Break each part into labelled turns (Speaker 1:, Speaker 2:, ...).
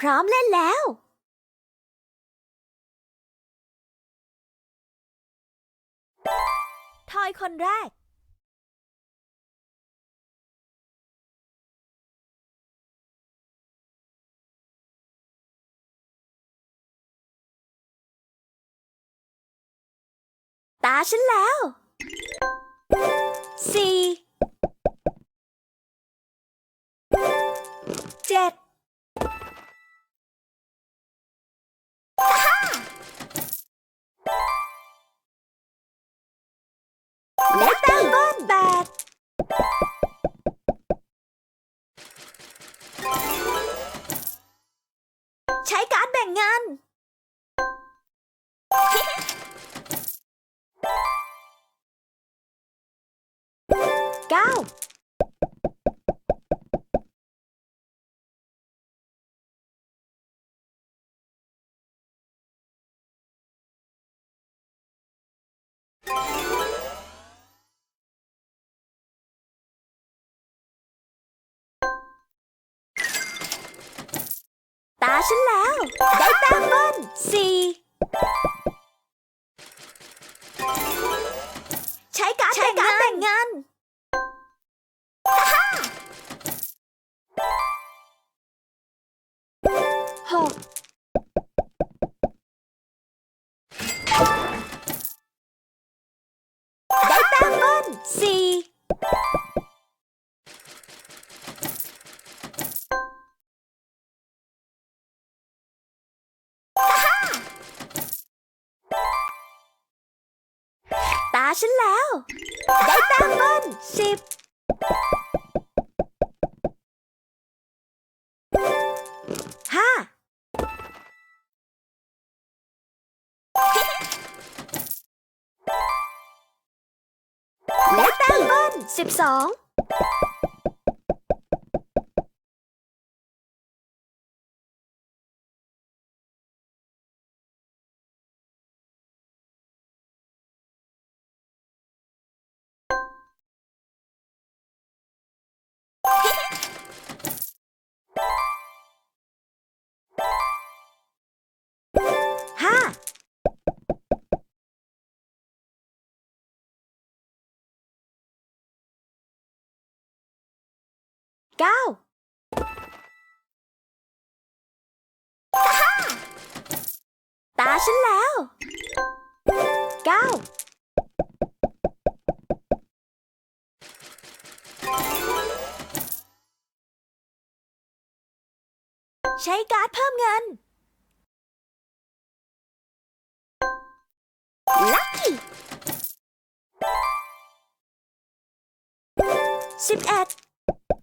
Speaker 1: พร้อมเล่นแล้ว ทอยคนแรก ตาฉันแล้วสี่เจ็ด แปดใช้การ์ดแบ่งงาน เก้า ฉันแล้ว ได้แต้มเบิ้ลสี่ใช้การ์ดแต่งงาน ฉันแล้ว ได้แต้มเบิ้ลสิบห้าและแต้มเบิ้ลสิบสอง เก้าตาฉันแล้วเก้าใช้การ์ดเพิ่มเงิน ลัคกี้สิบเอ็ด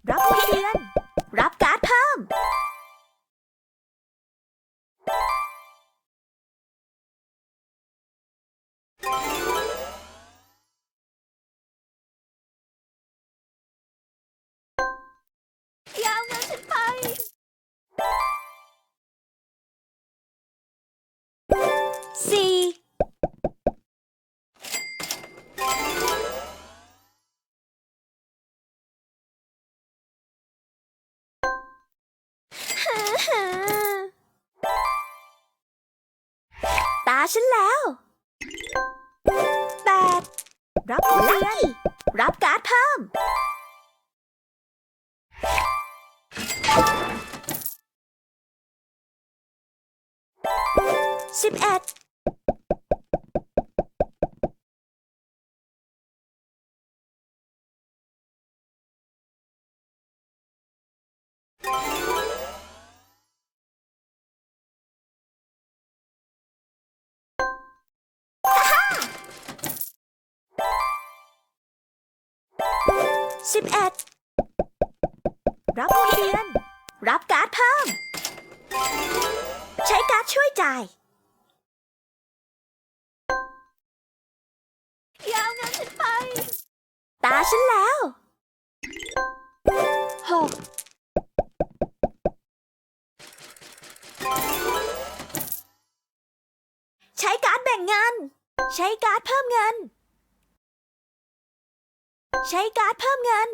Speaker 1: รับเงินเดือนรับการ์ดเพิ่มอ ฉันแล้วแปดรับเงินเดือนรับการ์ดเพิ่ม สิบเอ็ด สิบเอ็ดรับเงินเดือนรับการ์ดเพิ่ม ใช้การ์ดช่วยจ่ายอย่าเอาเงินฉันไป ตาฉันแล้วหกใช้การ์ดแบ่งเงิน ใช้การ์ดเพิ่มเงิน ใช้การ์ดเพิ่มเงิน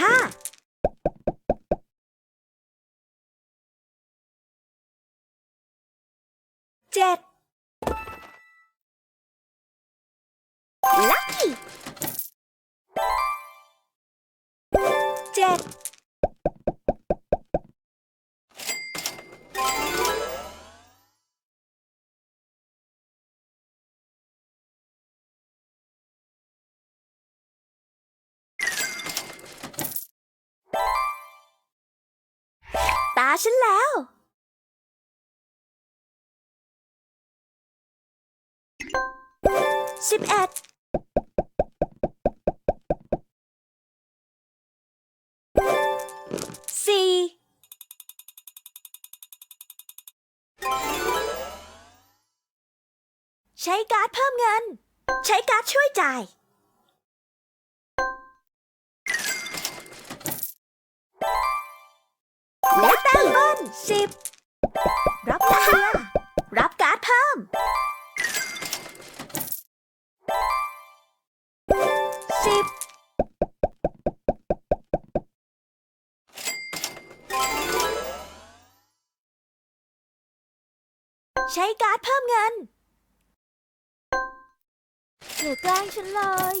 Speaker 1: ห้า เจ็ด ลัคกี้เจ็ด ฉันแล้ว สิบเอ็ด สี่ ใช้การ์ดเพิ่มเงิน ใช้การ์ดช่วยจ่าย สิบรับเรือรับการ์ดเพิ่มสิบใช้การ์ดเพิ่มเงินอย่าแกล้งฉันเลย